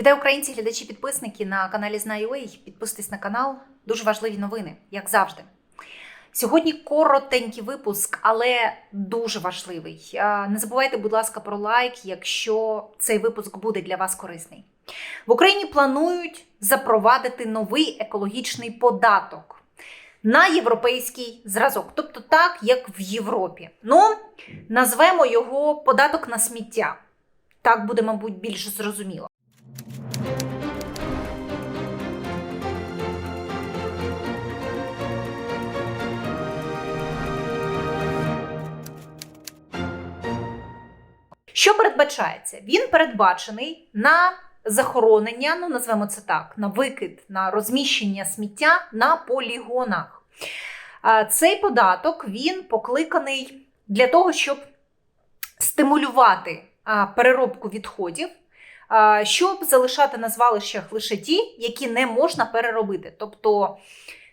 Вітаю українці, глядачі, підписники на каналі Знаю.ua. Підписуйтесь на канал. Дуже важливі новини, як завжди. Сьогодні коротенький випуск, але дуже важливий. Не забувайте, будь ласка, про лайк, якщо цей випуск буде для вас корисний. В Україні планують запровадити новий екологічний податок на європейський зразок, тобто так, як в Європі. Ну, назвемо його податок на сміття. Так буде, мабуть, більш зрозуміло. Що передбачається? Він передбачений на захоронення, ну назвемо це так, на викид, на розміщення сміття на полігонах. Цей податок він покликаний для того, щоб стимулювати переробку відходів, щоб залишати на звалищах лише ті, які не можна переробити. Тобто,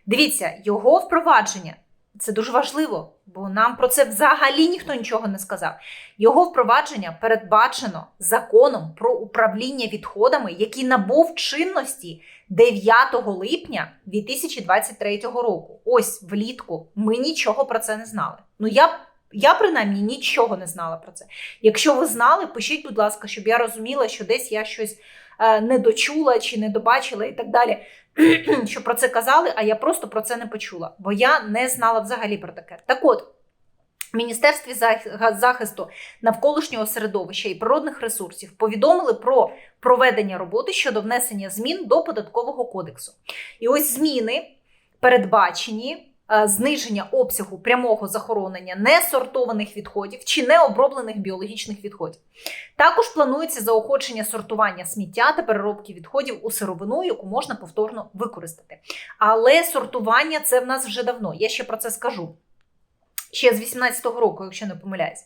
дивіться, його впровадження це дуже важливо, бо нам про це взагалі ніхто нічого не сказав. Його впровадження передбачено законом про управління відходами, який набув чинності 9 липня 2023 року. Ось влітку ми нічого про це не знали. Ну я я принаймні нічого не знала про це. Якщо ви знали, пишіть, будь ласка, щоб я розуміла, що десь я щось е, не дочула чи не добачила і так далі. Що про це казали, а я просто про це не почула, бо я не знала взагалі про таке. Так от. Міністерстві захисту навколишнього середовища і природних ресурсів повідомили про проведення роботи щодо внесення змін до податкового кодексу. І ось зміни передбачені зниження обсягу прямого захоронення несортованих відходів чи необроблених біологічних відходів. Також планується заохочення сортування сміття та переробки відходів у сировину, яку можна повторно використати. Але сортування це в нас вже давно. Я ще про це скажу. Ще з 18-го року, якщо не помиляюсь.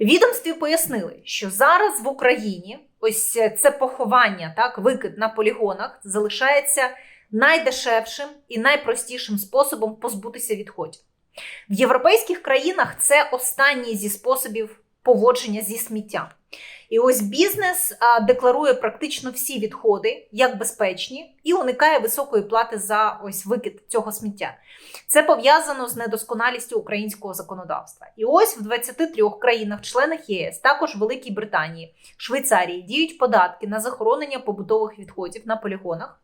Відомстві пояснили, що зараз в Україні ось це поховання, так, викид на полігонах залишається найдешевшим і найпростішим способом позбутися відходів. В європейських країнах це останній зі способів поводження зі сміттям. І ось бізнес декларує практично всі відходи як безпечні і уникає високої плати за ось викид цього сміття. Це пов'язано з недосконалістю українського законодавства. І ось в 23 країнах-членах ЄС, також Великій Британії, Швейцарії діють податки на захоронення побутових відходів на полігонах.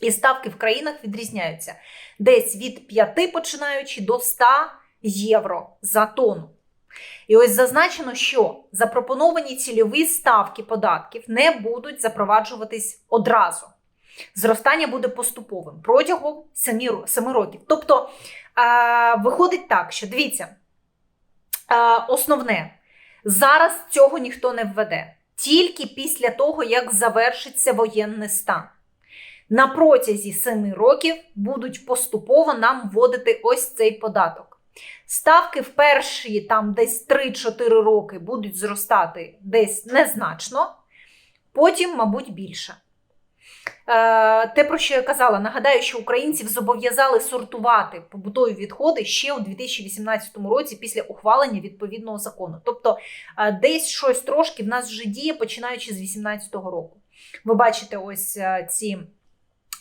І ставки в країнах відрізняються десь від 5 починаючи до 100 євро за тонну. І ось зазначено, що запропоновані цільові ставки податків не будуть запроваджуватись одразу. Зростання буде поступовим протягом 7 років. Тобто виходить так, що дивіться, основне, зараз цього ніхто не введе, тільки після того, як завершиться воєнний стан на протязі 7 років будуть поступово нам вводити ось цей податок. Ставки в перші там десь 3-4 роки будуть зростати десь незначно, потім, мабуть, більше. Е, те, про що я казала, нагадаю, що українців зобов'язали сортувати побутові відходи ще у 2018 році після ухвалення відповідного закону. Тобто е, десь щось трошки в нас вже діє, починаючи з 2018 року. Ви бачите ось е, ці.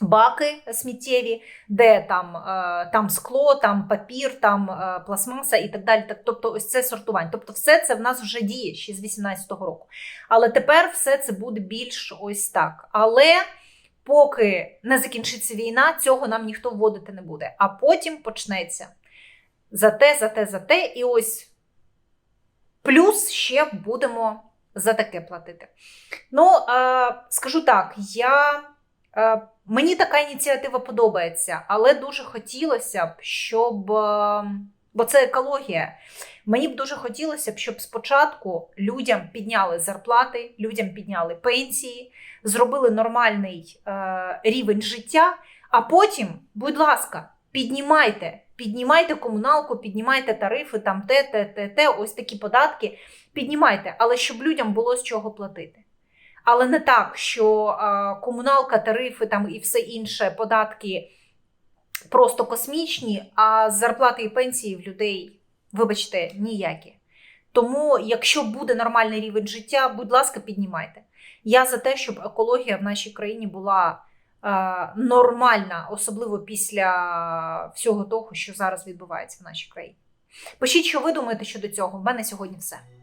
Баки сміттєві, де там е, там скло, там папір, там е, пластмаса і так далі. Тобто, ось це сортування. Тобто, все це в нас вже діє ще з 18-го року. Але тепер все це буде більш ось так. Але поки не закінчиться війна, цього нам ніхто вводити не буде. А потім почнеться за те, за те, за те, і ось плюс ще будемо за таке платити. Ну, е, скажу так, я. Мені така ініціатива подобається, але дуже хотілося б, щоб. Е, бо це екологія. Мені б дуже хотілося б, щоб спочатку людям підняли зарплати, людям підняли пенсії, зробили нормальний е, рівень життя, а потім, будь ласка, піднімайте, піднімайте комуналку, піднімайте тарифи, там те, те, те, те, ось такі податки. Піднімайте, але щоб людям було з чого платити. Але не так, що а, комуналка, тарифи там і все інше податки просто космічні, а зарплати і пенсії в людей, вибачте, ніякі. Тому, якщо буде нормальний рівень життя, будь ласка, піднімайте. Я за те, щоб екологія в нашій країні була е, нормальна, особливо після всього того, що зараз відбувається в нашій країні. Пишіть, що ви думаєте щодо цього. В мене сьогодні все.